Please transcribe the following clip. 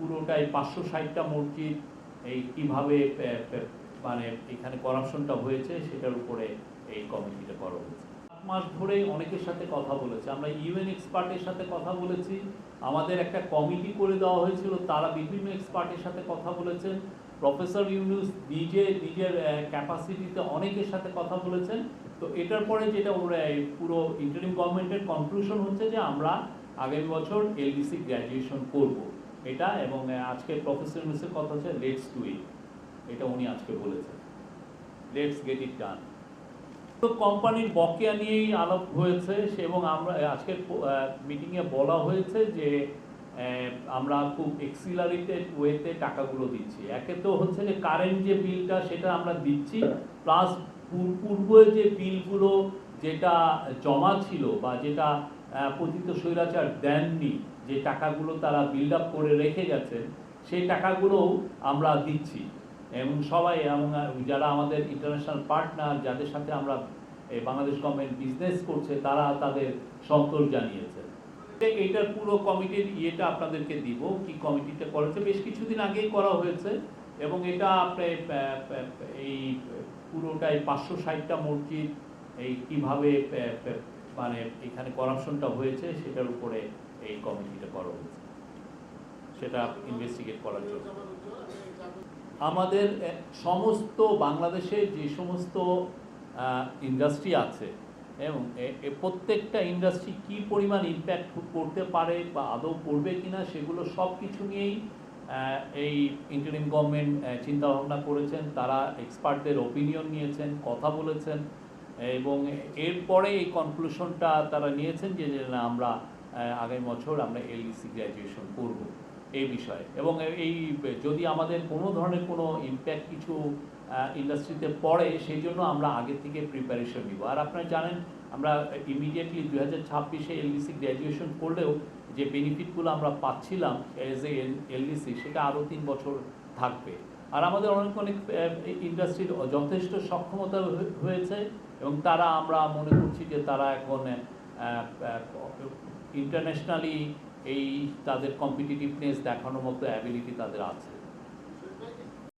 পুরোটাই পাঁচশো ষাটটা মসজিদ, এই কীভাবে মানে এখানে করাপশনটা হয়েছে সেটার উপরে এই কমিটিটা করা হয়েছে। সাত মাস ধরে অনেকের সাথে কথা বলেছে। আমরা ইউএন এক্সপার্টের সাথে কথা বলেছি। আমাদের একটা কমিটি করে দেওয়া হয়েছিল, তারা বিভিন্ন এক্সপার্টের সাথে কথা বলেছেন। প্রফেসর ইউনুস নিজে, নিজের ক্যাপাসিটিতে অনেকের সাথে কথা বলেছেন। তো এটার পরে যেটা ওরা পুরো ইন্টারিম গভর্নমেন্টের কনক্লুশন হচ্ছে যে আমরা আগামী বছর এলডিসি গ্র্যাজুয়েশন করব। এটা এবং আজকে প্রফেসর ইউনুসের কথা হচ্ছে লেটস টু ইট এটা উনি আজকে বলেছেন। লেটস গেট ইট ডান তো কোম্পানির বকেয়া নিয়েই আলাপ হয়েছে এবং আমরা আজকের মিটিংয়ে বলা হয়েছে যে আমরা খুব এক্সিলারেটেড ওয়েতে টাকাগুলো দিচ্ছি। একে তো হচ্ছে যে কারেন্ট যে বিলটা সেটা আমরা দিচ্ছি প্লাস পূর্বে যে বিলগুলো যেটা জমা ছিল বা যেটা পতিত স্বৈরাচার দেননি যে টাকাগুলো তারা বিল্ড আপ করে রেখে গেছেন, সেই টাকাগুলোও আমরা দিচ্ছি। এবং সবাই, এবং যারা আমাদের ইন্টারন্যাশনাল পার্টনার যাদের সাথে আমরা বাংলাদেশ গভর্নমেন্ট বিজনেস করছে, তারা তাদের সন্তোষ জানিয়েছে এইটার পুরো কমিটির ইয়েটা আপনাদেরকে দিব, কি কমিটিটা করেছে, বেশ কিছুদিন আগেই করা হয়েছে। এবং এটা আপনি এই পুরোটাই পাঁচশো ষাটটা মসজিদ, এই কীভাবে মানে এখানে করাপশনটা হয়েছে, সেটার উপরে এই কমিটিটা করা হয়েছে। সেটা ইনভেস্টিগেট করার জন্য। আমাদের সমস্ত বাংলাদেশের যে সমস্ত ইন্ডাস্ট্রি আছে, এবং প্রত্যেকটা ইন্ডাস্ট্রি কি পরিমাণ ইম্প্যাক্ট করতে পারে বা আদৌ করবে কিনা, সেগুলো সব কিছু নিয়েই এই ইন্টারিম গভর্নমেন্ট চিন্তা ভাবনা করেছেন। তারা এক্সপার্টদের ওপিনিয়ন নিয়েছেন, কথা বলেছেন। এবং এরপরে এই কনক্লুশনটা তারা নিয়েছেন যে না, আমরা আগামী বছর আমরা এলইসি গ্র্যাজুয়েশন করব এই বিষয়ে। এবং এই যদি আমাদের কোনো ধরনের কোনো ইম্প্যাক্ট কিছু ইন্ডাস্ট্রিতে পড়ে সেই জন্য আমরা আগে থেকে প্রিপারেশন নিব। আর আপনারা জানেন আমরা ইমিডিয়েটলি দু হাজার ছাব্বিশে এলডিসি গ্র্যাজুয়েশন করলেও যে বেনিফিটগুলো আমরা পাচ্ছিলাম এজ এ এলডিসি সেটা আরও তিন বছর থাকবে। আর আমাদের অনেক অনেক ইন্ডাস্ট্রির যথেষ্ট সক্ষমতা হয়ে- হয়েছে এবং তারা আমরা মনে করছি যে তারা এখন ইন্টারন্যাশনালি এই তাদের কম্পিটিটিভনেস দেখানোর মতো অ্যাবিলিটি তাদের আছে।